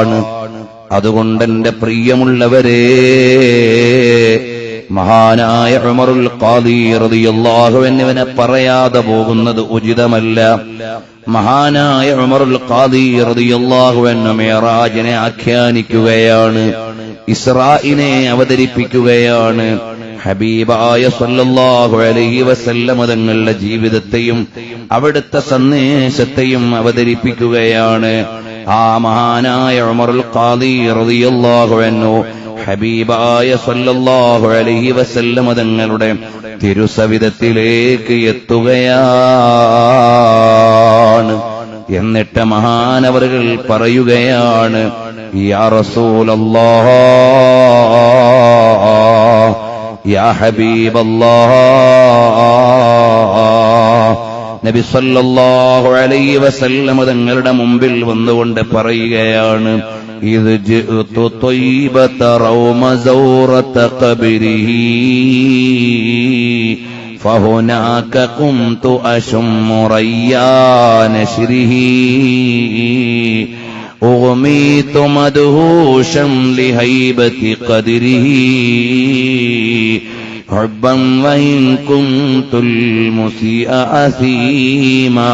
ാണ്. അതുകൊണ്ട് എന്റെ പ്രിയമുള്ളവരെ മഹാനായ ഉമറുൽ എന്നിവനെ പറയാതെ പോകുന്നത് ഉചിതമല്ല. മഹാനായ ഉമറുൽ അൻഹു മേറാജിനെ ആഖ്യാനിക്കുകയാണ് ഇസ്രായിനെ അവതരിപ്പിക്കുകയാണ്. ഹബീബായ സല്ലല്ലാഹു അലൈഹി വസല്ലമ തങ്ങളുടെ ജീവിതത്തെയും അവിടുത്തെ സന്ദേശത്തെയും അവതരിപ്പിക്കുകയാണ്. ആ മഹാനായ ഉമറുൽ ഖാദി റളിയല്ലാഹു അൻഹു ഹബീബായ സല്ലല്ലാഹു അലൈഹി വസല്ലമ തങ്ങളുടെ തിരുസവിധത്തിലേക്ക് എത്തുകയാണ്. എന്നിട്ട് മഹാനവറുകൾ പറയുകയാണ് യാ റസൂലല്ലാഹ് യാ الله നബി സല്ലല്ലാഹു അലൈഹി വസല്ലം തങ്ങളുടെ മുമ്പിൽ വന്നുകൊണ്ട് പറയുകയാണ് ഇത് ജിഅ്തു റൗമ ഖബരിഹി. فهناك قمت أشم ريان نشره أغميت مدهوشا لهيبة قدره. حبا وإن كنت المسيء أثيما.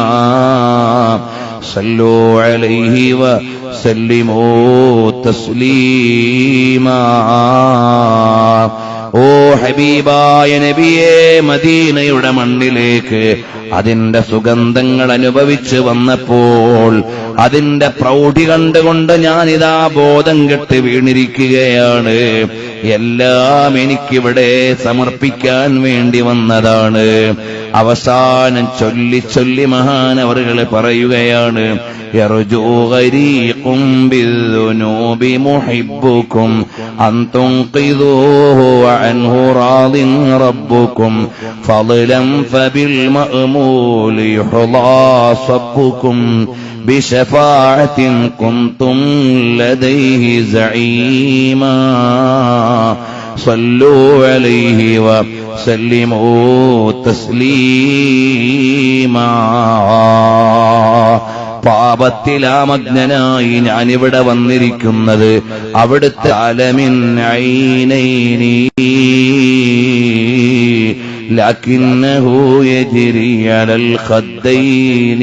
صلوا عليه وسلموا تسليما ഓ ഹബീബായ നബിയെ മദീനയുടെ മണ്ണിലേക്ക് അതിന്റെ സുഗന്ധങ്ങൾ അനുഭവിച്ച് വന്നപ്പോൾ അതിന്റെ പ്രൗഢി കണ്ടുകൊണ്ട് ഞാനിതാ ബോധം കെട്ട് വീണിരിക്കുകയാണ് എല്ലാം എനിക്കിവിടെ സമർപ്പിക്കാൻ വേണ്ടി വന്നതാണ് അവസാനം ചൊല്ലി ചൊല്ലി മഹാനവറുകൾ പറയുകയാണ് يرجو غريق بالذنوب محبكم أن تنقذوه وعنه راض ربكم فضلا فبالمأمول يحظى صبكم بشفاعة كنتم لديه زعيما صلوا عليه وسلموا تسليما പാപത്തിലാമഗ്നനായി ഞാനിവിടെ വന്നിരിക്കുന്നത് അവിടുത്തെ അലമിൻ ഐനൈനി لكنه يجري على الخدين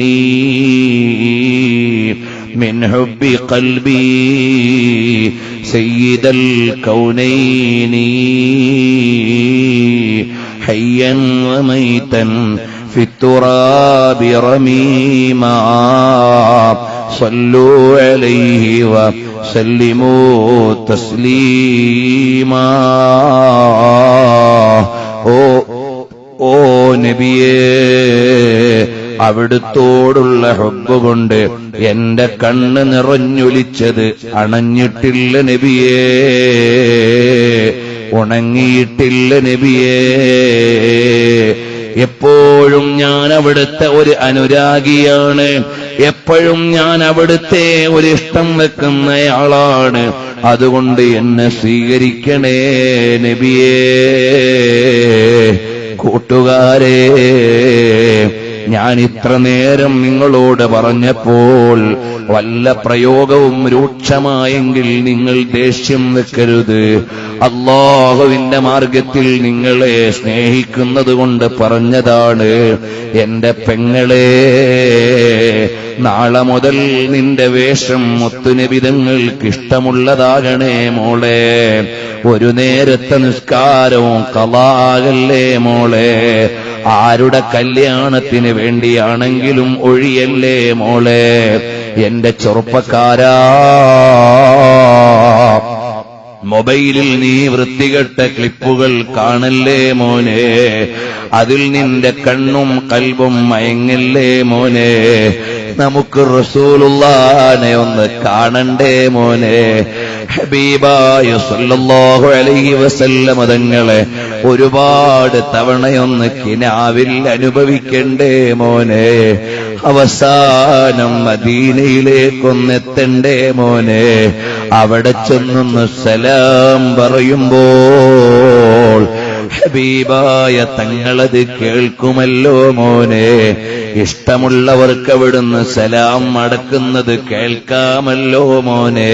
من حب قلبي سيد الكونين. حيا وميتا في التراب رميما صلوا عليه وسلموا تسليما. أو أو نبيه അവിടുത്തോടുള്ള ഹൊബുകൊണ്ട് കൊണ്ട് എന്റെ കണ്ണ് നിറഞ്ഞൊലിച്ചത് അണഞ്ഞിട്ടില്ല നബിയേ. ഉണങ്ങിയിട്ടില്ല നബിയേ. എപ്പോഴും ഞാൻ അവിടുത്തെ ഒരു അനുരാഗിയാണ്. എപ്പോഴും ഞാൻ അവിടുത്തെ ഒരു ഇഷ്ടം വെക്കുന്നയാളാണ്. അതുകൊണ്ട് എന്നെ സ്വീകരിക്കണേ നബിയേ. കൂട്ടുകാരെ ഞാൻ ഇത്ര നേരം നിങ്ങളോട് പറഞ്ഞപ്പോൾ വല്ല പ്രയോഗവും രൂക്ഷമായെങ്കിൽ നിങ്ങൾ ദേഷ്യം വെക്കരുത്. അള്ളാഹുവിന്റെ മാർഗത്തിൽ നിങ്ങളെ സ്നേഹിക്കുന്നത് കൊണ്ട് പറഞ്ഞതാണ് എന്റെ പെങ്ങളെ നാളെ മുതൽ നിന്റെ വേഷം മുത്തുനിബിതങ്ങൾക്ക് ഇഷ്ടമുള്ളതാകണേ മോളെ. ഒരു നേരത്തെ നിസ്കാരവും കലാകല്ലേ മോളെ. ആരുടെ കല്യാണത്തിന് വേണ്ടിയാണെങ്കിലും ഒഴിയല്ലേ മോളെ? എന്റെ ചെറുപ്പക്കാരാ. മൊബൈലിൽ നീ വൃത്തികെട്ട ക്ലിപ്പുകൾ കാണല്ലേ മോനെ? അതിൽ നിന്റെ കണ്ണും കൽവും മയങ്ങല്ലേ മോനെ? നമുക്ക് റസൂലുള്ളാനെ ഒന്ന് കാണണ്ടേ മോനെ? ഹബീബായ സല്ലല്ലാഹു അലൈഹി വസല്ലം തങ്ങളെ ഒരുപാട് തവണയൊന്ന് കിനാവിൽ അനുഭവിക്കണ്ടേ മോനെ. അവസാനം മദീനയിലേക്കൊന്നെത്തണ്ടേ മോനെ. അവിടെ ചെന്നൊന്ന് സലാം പറയുമ്പോൾ ഹബീബായ തങ്ങളത് കേൾക്കുമല്ലോ മോനെ. ഇഷ്ടമുള്ളവർക്ക് അവിടുന്ന് സലാം മടക്കുന്നത് കേൾക്കാമല്ലോ മോനെ.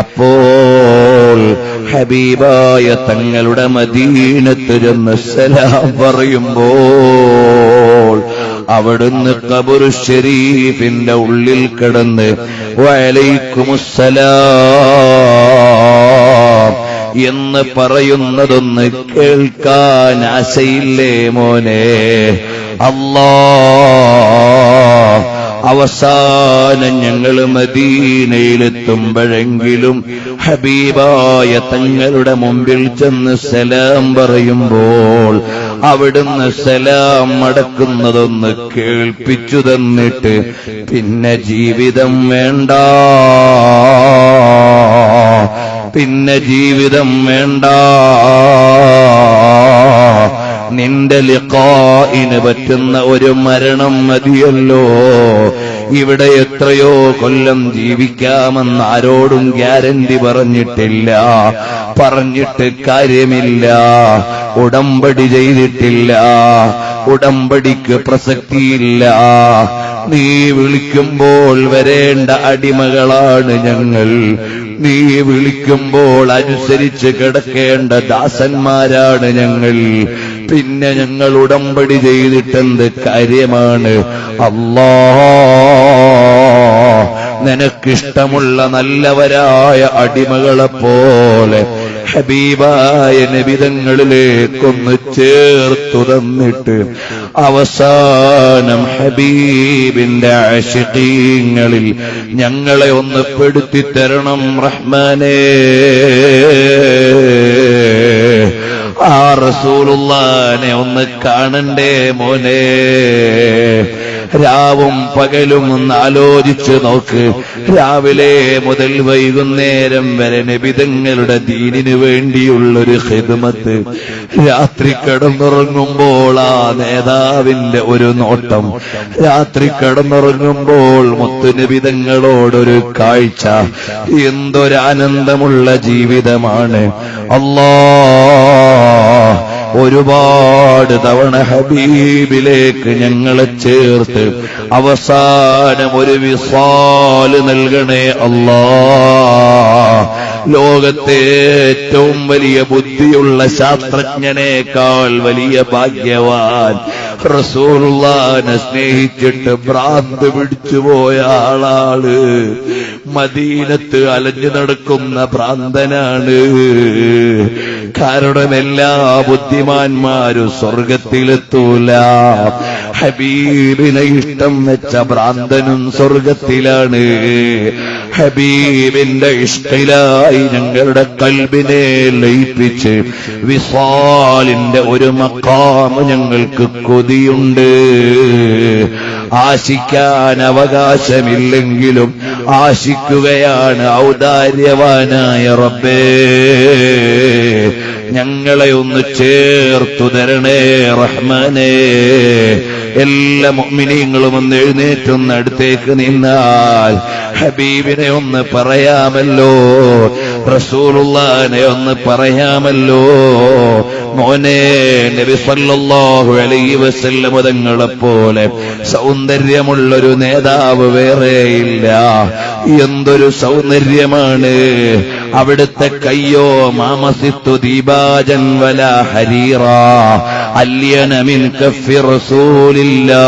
അപ്പോൾ ഹബീബായ തങ്ങളുടെ മദീനത്തിരുന്ന് സലാം പറയുമ്പോൾ അവിടുന്ന് കബുർ ഷെരീഫിന്റെ ഉള്ളിൽ കിടന്ന് വലൈക്കുമുസ്സലാം. എന്ന് പറയുന്നതൊന്ന് കേൾക്കാൻ ആശയില്ലേ മോനെ? അല്ലാ അവസാനം ഞങ്ങൾ മദീനയിലെത്തുമ്പോഴെങ്കിലും ഹബീബായ തങ്ങളുടെ മുമ്പിൽ ചെന്ന് സലാം പറയുമ്പോൾ അവിടുന്ന് സലാം മടക്കുന്നതൊന്ന് കേൾപ്പിച്ചു തന്നിട്ട് പിന്നെ ജീവിതം വേണ്ട. പിന്നെ ജീവിതം വേണ്ട. നിന്റെ ലിഖായിന് പറ്റുന്ന ഒരു മരണം മതിയല്ലോ. ഇവിടെ എത്രയോ കൊല്ലം ജീവിക്കാമെന്ന് ആരോടും ഗ്യാരണ്ടി പറഞ്ഞിട്ടില്ല. പറഞ്ഞിട്ട് കാര്യമില്ല. ഉടമ്പടി ചെയ്തിട്ടില്ല. ഉടമ്പടിക്ക് പ്രസക്തിയില്ല. നീ വിളിക്കുമ്പോൾ വരേണ്ട അടിമകളാണ് ഞങ്ങൾ. നീ വിളിക്കുമ്പോൾ അനുസരിച്ച് കിടക്കേണ്ട ദാസന്മാരാണ് ഞങ്ങൾ. പിന്നെ ഞങ്ങൾ ഉടമ്പടി ചെയ്തിട്ടെന്ത് കാര്യമാണ്? അല്ലാ നിനക്കിഷ്ടമുള്ള നല്ലവരായ അടിമകളെപ്പോലെ ഹബീബായ നബിതങ്ങളിലേക്കൊന്ന് ചേർത്തു തന്നിട്ട് അവസാനം ഹബീബിന്റെ ആശികീങ്ങളിൽ ഞങ്ങളെ ഒന്ന് പെടുത്തി തരണം റഹ്മാനേ. ആ റസൂലുള്ളാനെ ഒന്ന് കാണണ്ടേ മോനെ. രാവും പകലും ഒന്ന് ആലോചിച്ചു നോക്ക്. രാവിലെ മുതൽ വൈകുന്നേരം വരെ നബിതങ്ങളുടെ ദീനിനു വേണ്ടിയുള്ളൊരു ഹിദ്മത്ത് രാത്രി കിടന്നുറങ്ങുമ്പോൾ ആ നേതാവിന്റെ ഒരു നോട്ടം. രാത്രി കിടന്നുറങ്ങുമ്പോൾ മുത്തുനിബിതങ്ങളോടൊരു കാഴ്ച. എന്തൊരാനന്ദമുള്ള ജീവിതമാണ്. അല്ലാ ഒരുപാട് തവണ ഹബീബിലേക്ക് ഞങ്ങളെ ചേർത്ത് അവസാനം ഒരു വിസാൽ നൽകണേ അല്ലാ. ലോകത്തെ ഏറ്റവും വലിയ ബുദ്ധിയുള്ള ശാസ്ത്രജ്ഞനേക്കാൾ വലിയ ഭാഗ്യവാൻ റസൂറുള്ളാനെ സ്നേഹിച്ചിട്ട് ഭ്രാന്ത് പിടിച്ചുപോയ ആളാൾ മദീനത്ത് അലഞ്ഞു നടക്കുന്ന ഭ്രാന്തനാണ്. കാരണം എല്ലാ ബുദ്ധിമാന്മാരും സ്വർഗത്തിലെത്തൂല. ഹബീബിനെ ഇഷ്ടം വെച്ച ഭ്രാന്തനും സ്വർഗത്തിലാണ്. ഹബീബിന്റെ ഇഷ്ടയിലായി ഞങ്ങളുടെ കൽബിനെ ലയിപ്പിച്ച് വിസാലിന്റെ ഒരു മക്കാമ് ഞങ്ങൾക്ക് കൊതിയുണ്ട്. ആശിക്കാൻ അവകാശമില്ലെങ്കിലും ആശിക്കുകയാണ് ഔദാര്യവാനായ റബ്ബേ. ഞങ്ങളെ ഒന്ന് ചേർത്തു തരണേ റഹ്മാനേ. എല്ലാ മുഅ്മിനീങ്ങളും ഒന്ന് എഴുന്നേറ്റൊന്ന് അടുത്തേക്ക് നിന്നാൽ ഹബീബിനെ ഒന്ന് പറയാമല്ലോ. റസൂലുള്ളാനെ ഒന്ന് പറയാമല്ലോ. മോനെ നബി സല്ലല്ലാഹു അലൈഹി വസല്ലം തങ്ങളെ പോലെ സൗന്ദര്യമുള്ളൊരു നേതാവ് വേറെയില്ല. എന്തൊരു സൗന്ദര്യമാണ്. അവിടുത്തെ കയ്യോ മാമസിത്തു ദീപാജൻ വല ഹരീറ. അല്യനമിൻ കഫി റസൂലില്ലാ.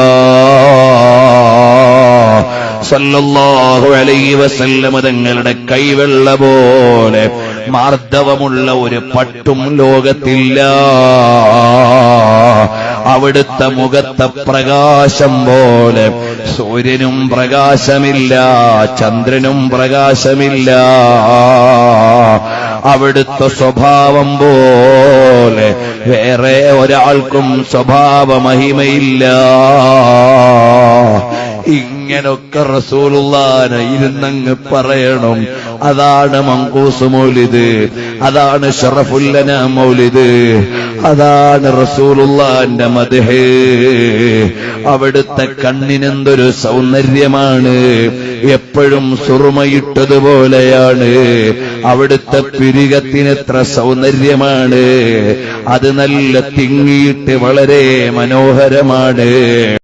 സല്ലല്ലാഹു അലൈഹി വസല്ലമ തങ്ങളുടെ കൈവെള്ള പോലെ മാർദ്ദവമുള്ള ഒരു പട്ടും ലോകത്തില്ല. അവിടുത്തെ മുഖത്തെ പ്രകാശം പോലെ സൂര്യനും പ്രകാശമില്ല ചന്ദ്രനും പ്രകാശമില്ല. അവിടുത്തെ സ്വഭാവം പോലെ വേറെ ഒരാൾക്കും സ്വഭാവ മഹിമയില്ല ഇങ്ങനൊക്കെ റസൂലുള്ളാനെ ഇരുന്നങ്ങ് പറയണം. അതാണ് മങ്കൂസ് മൗലിദ്. അതാണ് ഷറഫുല്ലന മൗലിദ്. അതാണ് റസൂലുള്ളാന്റെ മദ്ഹ്. അവിടുത്തെ കണ്ണിനെന്തൊരു സൗന്ദര്യമാണ്. എപ്പോഴും സുറുമയിട്ടതുപോലെയാണ്. അവിടുത്തെ പിരികത്തിനെത്ര സൗന്ദര്യമാണ്. അത് നല്ല തിങ്ങിയിട്ട് വളരെ മനോഹരമാണ്.